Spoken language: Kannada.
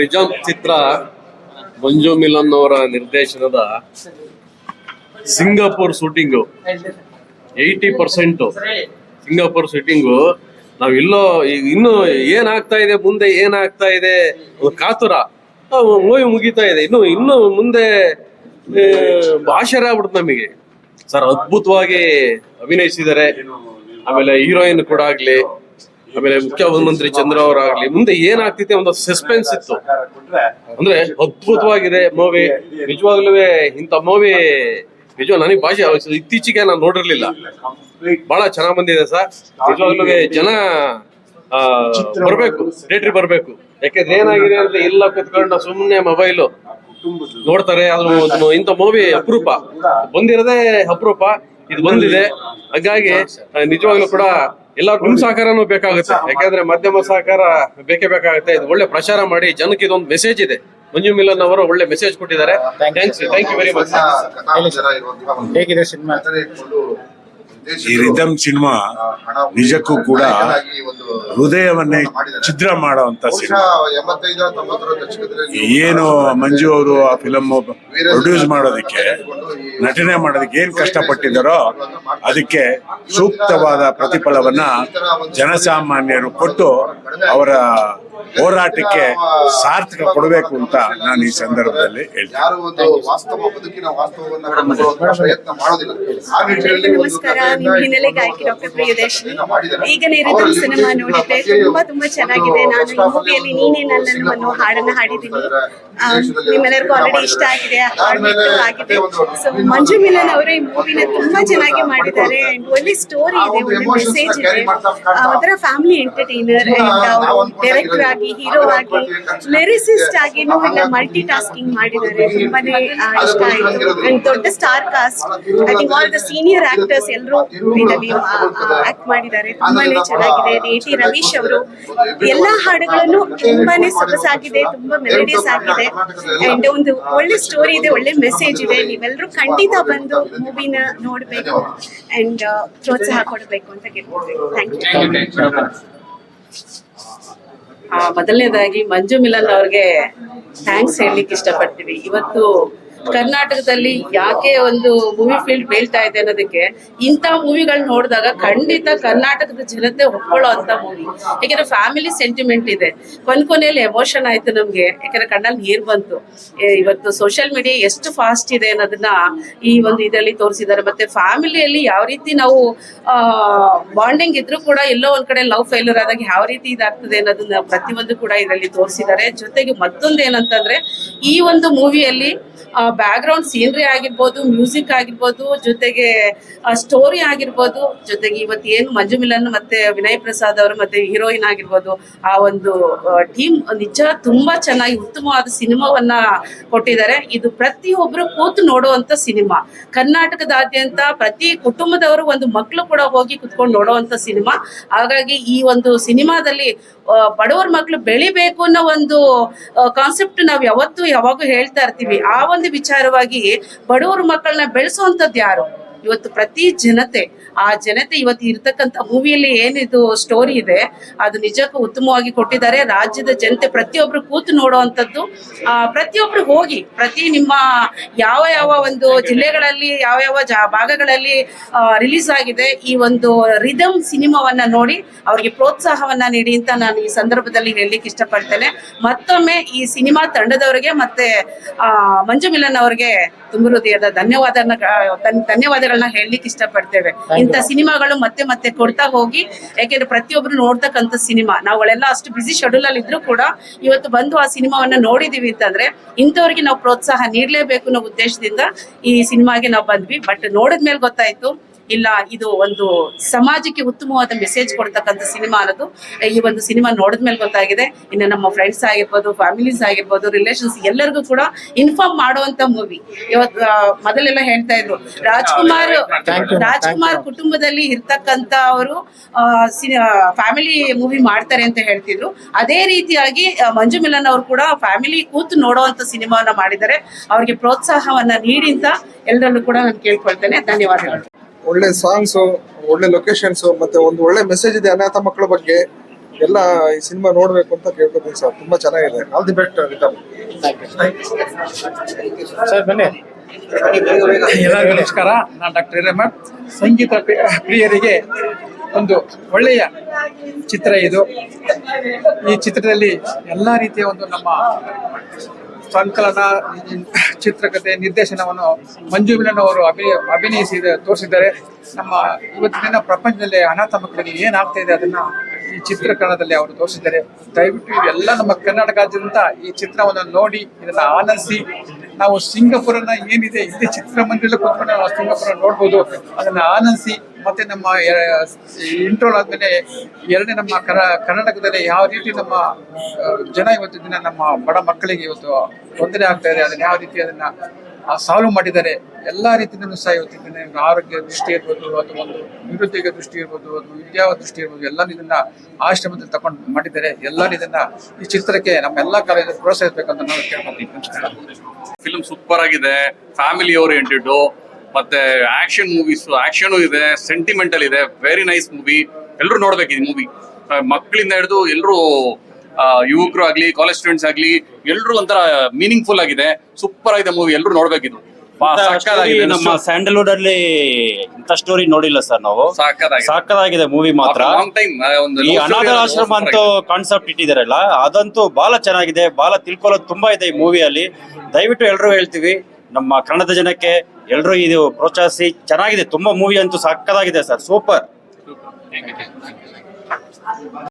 ರಿಜಾಮ್ ಚಿತ್ರ ಮಂಜು ಮಿಲನ್ ಅವರ ನಿರ್ದೇಶನದ Singapore shooting. Eighty percent Singapore shooting. ನಾವಿಲ್ಲೋ ಈಗ ಇನ್ನು ಏನಾಗ್ತಾ ಇದೆ, ಮುಂದೆ ಏನಾಗ್ತಾ ಇದೆ ಕಾತುರ. ಮೂವಿ ಮುಗಿತಾ ಇದೆ. ಇನ್ನು ಇನ್ನು ಮುಂದೆ ಆಶ್ಚರ್ಯ ಆಗ್ಬಿಡುತ್ತೆ ನಮಗೆ. ಸರ್, ಅದ್ಭುತವಾಗಿ ಅಭಿನಯಿಸಿದ್ದಾರೆ. ಆಮೇಲೆ ಹೀರೋಯಿನ್ ಕೂಡ ಆಗ್ಲಿ. ಆಮೇಲೆ ಮುಖ್ಯಮಂತ್ರಿ ಚಂದ್ರ ಅವರಾಗ್ಲಿ, ಮುಂದೆ ಏನಾಗ್ತಿದೆ ಒಂದು ಸಸ್ಪೆನ್ಸ್ ಇತ್ತು. ಅಂದ್ರೆ ಅದ್ಭುತವಾಗಿದೆ ಮೂವಿ ನಿಜವಾಗ್ಲೂ ಇಂಥ ಮೂವಿ ನಿಜ ನನಗೆ ಭಾಷೆ ಇತ್ತೀಚೆಗೆ ನಾನು ನೋಡಿರ್ಲಿಲ್ಲ. ಬಹಳ ಚೆನ್ನಾಗ್ ಬಂದಿದೆ ಸರ್. ನಿಜವಾಗ್ಲೂ ಜನ ಬರ್ಬೇಕು ಥಿಯೇಟ್ರಿ ಬರ್ಬೇಕು. ಯಾಕಂದ್ರೆ ಏನಾಗಿದೆ ಅಂದ್ರೆ ಇಲ್ಲ ಕುತ್ಕೊಂಡ ಸುಮ್ಮನೆ ಮೊಬೈಲು ನೋಡ್ತಾರೆ ಅದು ಇಂಥ ಮೂವಿ ಅಪರೂಪ. ಬಂದಿರೋದೇ ಅಪರೂಪ. ಇದು ಬಂದಿದೆ. ಹಾಗಾಗಿ ನಿಜವಾಗ್ಲು ಕೂಡ ಎಲ್ಲ ಗುಣ ಸಹಕಾರನೂ ಬೇಕಾಗುತ್ತೆ. ಯಾಕಂದ್ರೆ ಮಾಧ್ಯಮ ಸಹಕಾರ ಬೇಕೇ ಬೇಕಾಗುತ್ತೆ. ಇದು ಒಳ್ಳೆ ಪ್ರಚಾರ ಮಾಡಿ ಜನಕ್ಕೆ ಇದೊಂದು ಮೆಸೇಜ್ ಇದೆ. ಮಂಜು ಮಿಲನ್ ಅವರು ಒಳ್ಳೆ ಮೆಸೇಜ್ ಕೊಟ್ಟಿದ್ದಾರೆ. Thanks thank you very much ಹೇಗಿದೆ ಸಿನಿಮಾ? ಈ ರಿದಮ್ ಸಿನಿಮಾ ನಿಜಕ್ಕೂ ಕೂಡ ಹೃದಯವನ್ನೇ ಛಿದ್ರ ಮಾಡುವಂತ ಸಿನಿಮಾ. ಏನು ಮಂಜು ಅವರು ಆ ಫಿಲಮ್ ಪ್ರೊಡ್ಯೂಸ್ ಮಾಡೋದಕ್ಕೆ ನಟನೆ ಮಾಡೋದಕ್ಕೆ ಏನ್ ಕಷ್ಟಪಟ್ಟಿದ್ದಾರೋ ಅದಕ್ಕೆ ಸೂಕ್ತವಾದ ಪ್ರತಿಫಲವನ್ನ ಜನಸಾಮಾನ್ಯರು ಕೊಟ್ಟು ಅವರ ಹೋರಾಟಕ್ಕೆ ಸಾರ್ಥಕ ಕೊಡಬೇಕು ಅಂತ ನಾನು ಈ ಸಂದರ್ಭದಲ್ಲಿ ನಮಸ್ಕಾರ ನಿಮ್ಮ ನಿಮ್ ಹಿನ್ನೆಲೆ ಗಾಯಕಿ ಡಾಕ್ಟರ್ ಪ್ರಿಯದರ್ಶಿನಿ. ಈಗನೇ ರಿದಮ್ ಸಿನಿಮಾ ಈ ನೋಡಿದ್ದೆ ತುಂಬಾ ತುಂಬಾ ಚೆನ್ನಾಗಿದೆ. ನಾನು ಈ ಮೂವಿಯಲ್ಲಿ ನೀನೇ ನನ್ನನ್ನು ಅನ್ನೋ ಹಾಡನ್ನ ಹಾಡಿದ್ದೀನಿ. ನಿಮ್ಮೆಲ್ಲರಿಗೂ ಆಲ್ರೆಡಿ ಇಷ್ಟ ಆಗಿದೆ. ಆ ಹಾಡು ಅದಾದ್ಮೇಲೆ ಹಿಟ್ಟು ಆಗಿದೆ. ಸೊ ಮಂಜು ಮಿಲನ್ ಅವರು ಈ ಮೂವಿನ ತುಂಬಾ ಚೆನ್ನಾಗಿ ಮಾಡಿದ್ದಾರೆ. ಅಂಡ್ ಒಳ್ಳೆ ಸ್ಟೋರಿ ಇದೆ ಒಳ್ಳೆ ಮೆಸೇಜ್ ಇದೆ. ಆ, ಒಂಥರ ಫ್ಯಾಮಿಲಿ ಎಂಟರ್ಟೈನರ್ ಅಂಡ್ ಡೈರೆಕ್ಟರ್ ಆಗಿ ಹೀರೋ ಆಗಿ ಲಿರಿಸಿಸ್ಟ್ ಆಗಿನೂ ಇಲ್ಲ ಮಲ್ಟಿ ಟಾಸ್ಕಿಂಗ್ ಮಾಡಿದ್ದಾರೆ. ತುಂಬಾನೇ ಇಷ್ಟ ಆಯ್ತು. ಅಂಡ್ ದೊಡ್ಡ star cast I think all the senior actors ಎಲ್ಲರೂ ಇದರಲ್ಲಿ ಆಕ್ಟ್ ಮಾಡಿದ್ದಾರೆ. ತುಂಬಾನೇ ಚೆನ್ನಾಗಿದೆ. ಡಿ. ಟಿ. ರವೀಶ್ ಅವರು ಎಲ್ಲಾ ಹಾಡುಗಳನ್ನು ತುಂಬಾನೇ ಸೊಗಸಾಗಿದೆ, ತುಂಬಾ ಮೆಲಡಿಯಸ್ ಆಗಿದೆ. ಅಂಡ್ ಒಂದು ಒಳ್ಳೆ ಸ್ಟೋರಿ ಇದೆ, ಒಳ್ಳೆ ಮೆಸೇಜ್ ಇದೆ. ನೀವೆಲ್ಲರೂ ಖಂಡಿತ ಬಂದು ಮೂವಿನ ನೋಡಬೇಕು ಅಂಡ್ ಪ್ರೋತ್ಸಾಹ ಕೊಡಬೇಕು ಅಂತ ಕೇಳ್ತೀವಿ ಥ್ಯಾಂಕ್ ಯು ಮೊದಲನೇದಾಗಿ ಮಂಜು ಮಿಲನ್ ಅವ್ರಿಗೆ ಥ್ಯಾಂಕ್ಸ್ ಹೇಳಲಿಕ್ಕೆ ಇಷ್ಟಪಡ್ತೀವಿ. ಇವತ್ತು ಕರ್ನಾಟಕದಲ್ಲಿ ಯಾಕೆ ಒಂದು ಮೂವಿ ಫೀಲ್ಡ್ ಬೀಳ್ತಾ ಇದೆ ಅನ್ನೋದಕ್ಕೆ ಇಂಥ ಮೂವಿಗಳು ನೋಡಿದಾಗ ಖಂಡಿತ ಕರ್ನಾಟಕದ ಜನತೆ ಒಪ್ಕೊಳ್ಳೋ ಅಂತ ಮೂವಿ ಯಾಕೆಂದ್ರೆ ಫ್ಯಾಮಿಲಿ ಸೆಂಟಿಮೆಂಟ್ ಇದೆ. ಕೊನೆ ಕೊನೆಯಲ್ಲಿ ಎಮೋಷನ್ ಆಯ್ತು ನಮ್ಗೆ. ಯಾಕಂದ್ರೆ ಕಣ್ಣಲ್ಲಿ ನೀರು ಬಂತು. ಇವತ್ತು ಸೋಷಿಯಲ್ ಮೀಡಿಯಾ ಎಷ್ಟು ಫಾಸ್ಟ್ ಇದೆ ಅನ್ನೋದನ್ನ ಈ ಒಂದು ಇದರಲ್ಲಿ ತೋರಿಸಿದ್ದಾರೆ. ಮತ್ತೆ ಫ್ಯಾಮಿಲಿಯಲ್ಲಿ ಯಾವ ರೀತಿ ನಾವು ಬಾಂಡಿಂಗ್ ಇದ್ರೂ ಕೂಡ ಎಲ್ಲೋ ಒಂದ್ ಕಡೆ ಲವ್ ಫೇಲ್ಯೂರ್ ಆದಾಗ ಯಾವ ರೀತಿ ಇದಾಗ್ತದೆ ಅನ್ನೋದನ್ನ ಪ್ರತಿಯೊಂದು ಕೂಡ ಇದರಲ್ಲಿ ತೋರಿಸಿದ್ದಾರೆ. ಜೊತೆಗೆ ಮತ್ತೊಂದು ಏನಂತಂದ್ರೆ ಈ ಒಂದು ಮೂವಿಯಲ್ಲಿ ಬ್ಯಾಕ್ ಗ್ರೌಂಡ್ ಸೀನರಿ ಆಗಿರ್ಬೋದು ಮ್ಯೂಸಿಕ್ ಆಗಿರ್ಬೋದು, ಜೊತೆಗೆ ಸ್ಟೋರಿ ಆಗಿರ್ಬೋದು, ಜೊತೆಗೆ ಇವತ್ತು ಏನು ಮಂಜು ಮಿಲನ್ ಮತ್ತೆ ವಿನಯ್ ಪ್ರಸಾದ್ ಅವರು ಮತ್ತೆ ಹೀರೋಯಿನ್ ಆಗಿರ್ಬೋದು, ಆ ಒಂದು ಟೀಮ್ ನಿಜ ತುಂಬಾ ಚೆನ್ನಾಗಿ ಉತ್ತಮವಾದ ಸಿನಿಮಾವನ್ನ ಕೊಟ್ಟಿದ್ದಾರೆ. ಇದು ಪ್ರತಿಯೊಬ್ಬರು ಕೂತು ನೋಡುವಂತ ಸಿನಿಮಾ. ಕರ್ನಾಟಕದಾದ್ಯಂತ ಪ್ರತಿ ಕುಟುಂಬದವರು ಒಂದು ಮಕ್ಕಳು ಕೂಡ ಹೋಗಿ ಕುತ್ಕೊಂಡು ನೋಡುವಂತ ಸಿನಿಮಾ. ಹಾಗಾಗಿ ಈ ಒಂದು ಸಿನಿಮಾದಲ್ಲಿ ಬಡವರ ಮಕ್ಕಳು ಬೆಳಿಬೇಕು ಅನ್ನೋ ಒಂದು ಕಾನ್ಸೆಪ್ಟ್ ನಾವು ಯಾವತ್ತು ಯಾವಾಗೂ ಹೇಳ್ತಾ ಇರ್ತೀವಿ. ಆ ಒಂದು ವಿಚಾರವಾಗಿ ಬಡವರ ಮಕ್ಕಳನ್ನ ಬೆಳೆಸುವಂತದ್ದು ಯಾರು? ಇವತ್ತು ಪ್ರತಿ ಜನತೆ, ಆ ಜನತೆ ಇವತ್ತು ಇರ್ತಕ್ಕಂಥ ಮೂವಿಯಲ್ಲಿ ಏನಿದು ಸ್ಟೋರಿ ಇದೆ, ಅದು ನಿಜಕ್ಕೂ ಉತ್ತಮವಾಗಿ ಕೊಟ್ಟಿದ್ದಾರೆ. ರಾಜ್ಯದ ಜನತೆ ಪ್ರತಿಯೊಬ್ರು ಕೂತು ನೋಡುವಂಥದ್ದು ಪ್ರತಿಯೊಬ್ರು ಹೋಗಿ, ಪ್ರತಿ ನಿಮ್ಮ ಯಾವ ಯಾವ ಒಂದು ಜಿಲ್ಲೆಗಳಲ್ಲಿ, ಯಾವ ಯಾವ ಜಾ, ಭಾಗಗಳಲ್ಲಿ ರಿಲೀಸ್ ಆಗಿದೆ, ಈ ಒಂದು ರಿದಮ್ ಸಿನಿಮಾವನ್ನ ನೋಡಿ ಅವರಿಗೆ ಪ್ರೋತ್ಸಾಹವನ್ನ ನೀಡಿ ಅಂತ ನಾನು ಈ ಸಂದರ್ಭದಲ್ಲಿ ಹೇಳಲಿಕ್ಕೆ ಇಷ್ಟಪಡ್ತೇನೆ. ಮತ್ತೊಮ್ಮೆ ಈ ಸಿನಿಮಾ ತಂಡದವರಿಗೆ ಮತ್ತೆ ಮಂಜು ಮಿಲನ್ ಅವರಿಗೆ ತುಂಬ ಹೃದಯದ ಧನ್ಯವಾದನ ಧನ್ಯವಾದಗಳನ್ನ ಹೇಳಲಿಕ್ಕೆ ಇಷ್ಟಪಡ್ತೇವೆ. ಇಂಥ ಸಿನಿಮಾಗಳು ಮತ್ತೆ ಮತ್ತೆ ಕೊಡ್ತಾ ಹೋಗಿ ಯಾಕೆಂದ್ರೆ ಪ್ರತಿಯೊಬ್ರು ನೋಡ್ತಕ್ಕಂಥ ಸಿನಿಮಾ. ನಾವುಗಳೆಲ್ಲ ಅಷ್ಟು ಬಿಸಿ ಶೆಡ್ಯೂಲ್ ಅಲ್ಲಿ ಇದ್ರು ಕೂಡ ಇವತ್ತು ಬಂದು ಆ ಸಿನಿಮಾವನ್ನ ನೋಡಿದೀವಿ ಅಂತಂದ್ರೆ ಇಂಥವ್ರಿಗೆ ನಾವು ಪ್ರೋತ್ಸಾಹ ನೀಡಲೇಬೇಕು ಅನ್ನೋ ಉದ್ದೇಶದಿಂದ ಈ ಸಿನಿಮಾಗೆ ನಾವು ಬಂದ್ವಿ. ಬಟ್ ನೋಡಿದ್ಮೇಲೆ ಗೊತ್ತಾಯ್ತು ಇಲ್ಲ ಇದು ಒಂದು ಸಮಾಜಕ್ಕೆ ಉತ್ತಮವಾದ ಮೆಸೇಜ್ ಕೊಡ್ತಕ್ಕಂಥ ಸಿನಿಮಾ ಅನ್ನೋದು ಈ ಒಂದು ಸಿನಿಮಾ ನೋಡಿದ್ಮೇಲೆ ಗೊತ್ತಾಗಿದೆ. ಇನ್ನು ನಮ್ಮ ಫ್ರೆಂಡ್ಸ್ ಆಗಿರ್ಬೋದು ಫ್ಯಾಮಿಲೀಸ್ ಆಗಿರ್ಬೋದು ರಿಲೇಷನ್ಸ್ ಎಲ್ಲರಿಗೂ ಕೂಡ ಇನ್ಫಾರ್ಮ್ ಮಾಡುವಂತ ಮೂವಿ ಇವತ್ ಮೊದಲೆಲ್ಲ ಹೇಳ್ತಾ ಇದ್ರು ರಾಜ್ಕುಮಾರ್. ರಾಜ್ಕುಮಾರ್ ಕುಟುಂಬದಲ್ಲಿ ಇರ್ತಕ್ಕಂತ ಅವರು ಫ್ಯಾಮಿಲಿ ಮೂವಿ ಮಾಡ್ತಾರೆ ಅಂತ ಹೇಳ್ತಿದ್ರು. ಅದೇ ರೀತಿಯಾಗಿ ಮಂಜು ಮಿಲನ್ ಅವರು ಕೂಡ ಫ್ಯಾಮಿಲಿ ಕೂತು ನೋಡುವಂತ ಸಿನಿಮಾವನ್ನ ಮಾಡಿದ್ದಾರೆ. ಅವ್ರಿಗೆ ಪ್ರೋತ್ಸಾಹವನ್ನ ನೀಡಿ ಅಂತ ಎಲ್ಲರಲ್ಲೂ ಕೂಡ ನಾನು ಕೇಳ್ಕೊಳ್ತೇನೆ. ಧನ್ಯವಾದಗಳು. ಒಳ್ಳೆ ಸಾಂಗ್ಸ್ ಒಳ್ಳೆ ಲೊಕೇಶನ್ಸು ಮತ್ತೆ ಒಂದು ಒಳ್ಳೆ ಮೆಸೇಜ್ ಇದೆ ಅನಾಥ ಮಕ್ಕಳ ಬಗ್ಗೆ ಎಲ್ಲ ಈ ಸಿನಿಮಾ ನೋಡ್ಬೇಕು ಅಂತ ಕೇಳ್ಕೊತೀನಿ ಸರ್ ತುಂಬಾ ಚೆನ್ನಾಗಿದೆ. ಆಲ್ ದಿ ಬೆಸ್ಟ್ ಸರ್ ಬನ್ನಿ. ಎಲ್ಲರಿಗೂ ನಮಸ್ಕಾರ. ನಾನು ಡಾಕ್ಟರ್ ಹಿರೇಮಠ್ ಸಂಗೀತ ಪ್ರಿಯರಿಗೆ ಒಂದು ಒಳ್ಳೆಯ ಚಿತ್ರ ಇದು. ಈ ಚಿತ್ರದಲ್ಲಿ ಎಲ್ಲ ರೀತಿಯ ಒಂದು ನಮ್ಮ ಸಂಕಲನ ಚಿತ್ರಕಥೆ ನಿರ್ದೇಶನವನ್ನು ಮಂಜು ಮಿಲನ್ ಅವರು ಅಭಿನಯ ಅಭಿನಯಿಸಿ ತೋರಿಸಿದ್ದಾರೆ. ನಮ್ಮ ಇವತ್ತಿನ ಪ್ರಪಂಚದಲ್ಲಿ ಅನಾಥ ಮಕ್ಕಳಿಗೆ ಏನಾಗ್ತಾ ಇದೆ ಅದನ್ನ ಈ ಚಿತ್ರೀಕರಣದಲ್ಲಿ ಅವರು ತೋರಿಸಿದ್ದಾರೆ. ದಯವಿಟ್ಟು ಎಲ್ಲ ನಮ್ಮ ಕರ್ನಾಟಕದಾದ್ಯಂತ ಈ ಚಿತ್ರವನ್ನು ನೋಡಿ, ಇದನ್ನ ಆನಂದಿಸಿ. ನಾವು ಸಿಂಗಾಪುರನ ಏನಿದೆ, ಇದೇ ಚಿತ್ರಮಂದಿರ ಕೂತ್ಕೊಂಡು ನಾವು ಸಿಂಗಾಪುರ ನೋಡ್ಬೋದು. ಅದನ್ನ ಆನಂದಿಸಿ. ಮತ್ತೆ ನಮ್ಮ ಇಂಟ್ರೋಲ್ ಆದ್ಮೇಲೆ ಎರಡನೇ ನಮ್ಮ ಕರ, ಕರ್ನಾಟಕದಲ್ಲಿ ಯಾವ ರೀತಿ ನಮ್ಮ ಜನ ಇವತ್ತು ದಿನ ನಮ್ಮ ಬಡ ಮಕ್ಕಳಿಗೆ ಇವತ್ತು ತೊಂದರೆ ಆಗ್ತಾ ಇದೆ, ಅದನ್ನ ಯಾವ ರೀತಿ ಅದನ್ನ ಸಾಲ್ವ್ ಮಾಡಿದ್ದಾರೆ, ಎಲ್ಲಾ ರೀತಿಯಿಂದಲೂ ಸಹ ಇವತ್ತಿನ ಆರೋಗ್ಯ ದೃಷ್ಟಿ ಇರ್ಬೋದು ಅಥವಾ ಒಂದು ನಿರುದ್ಯೋಗ ದೃಷ್ಟಿ ಇರ್ಬೋದು ಒಂದು ವಿದ್ಯಾವ ದೃಷ್ಟಿ ಇರ್ಬೋದು ಎಲ್ಲ ಇದನ್ನ ಆಶ್ರಮದಲ್ಲಿ ತಕೊಂಡು ಮಾಡಿದ್ದಾರೆ ಎಲ್ಲರೂ ಇದನ್ನ ಈ ಚಿತ್ರಕ್ಕೆ ನಮ್ಮ ಎಲ್ಲ ಕಾಲೇಜಲ್ಲಿ ಪ್ರೋತ್ಸಾಹಿಸಬೇಕಂತ ನಾವು ಕೇಳ್ಕೊಂತೀವಿ ಫಿಲ್ಮ್ ಸೂಪರ್ ಆಗಿದೆ ಫ್ಯಾಮಿಲಿ ಓರಿಯೆಂಟೆಡ್ ಮತ್ತೆ ಆಕ್ಷನ್ ಮೂವೀಸ್ ಆಕ್ಷನ್ ಇದೆ ಸೆಂಟಿಮೆಂಟಲ್ ಇದೆ ವೆರಿ ನೈಸ್ ಮೂವಿ ಎಲ್ಲರೂ ನೋಡ್ಬೇಕು ಈ ಮೂವಿ ಮಕ್ಕಳಿಂದ ಹಿಡಿದು ಎಲ್ಲರೂ ಯುವಕರು ಆಗ್ಲಿ ಕಾಲೇಜ್ ಸ್ಟೂಡೆಂಟ್ಸ್ ಆಗ್ಲಿ ಎಲ್ಲರೂ ಒಂಥರ ಮೀನಿಂಗ್ಫುಲ್ ಆಗಿದೆ. ಸೂಪರ್ ಆಗಿದೆ ಮೂವಿ ಎಲ್ಲರೂ ನೋಡ್ಬೇಕಿದು ಬಾ- ಸಕ್ಕತ್ತಾಗಿದೆ. ನಮ್ಮ ಸ್ಯಾಂಡಲ್ವುಡ್ ಅಲ್ಲಿ ಇಂಥ ಸ್ಟೋರಿ ನೋಡಿಲ್ಲ ಸರ್ ನಾವು. ಸಕ್ಕತ್ತಾಗಿದೆ. ಸಾಕದಾಗಿದೆ ಮೂವಿ ಮಾತ್ರ. ಈ ಅನಾಥ ಆಶ್ರಮ ಅಂತ ಅಂತೂ ಕಾನ್ಸೆಪ್ಟ್ ಇಟ್ಟಿದಾರಲ್ಲ ಅದಂತೂ ಬಹಳ ಚೆನ್ನಾಗಿದೆ ಬಹಳ ತಿಳ್ಕೊಳ್ಳೋದು ತುಂಬಾ ಇದೆ ಈ ಮೂವಿಯಲ್ಲಿ ದಯವಿಟ್ಟು ಎಲ್ಲರೂ ಹೇಳ್ತೀವಿ ನಮ್ಮ ಕನ್ನಡದ ಜನಕ್ಕೆ ಎಲ್ರು ಇದು ಪ್ರೋತ್ಸಾಹಿಸಿ. ಚೆನ್ನಾಗಿದೆ. ತುಂಬಾ ಮೂವಿ ಅಂತೂ ಸಕ್ಕದಾಗಿದೆ ಸರ್. ಸೂಪರ್.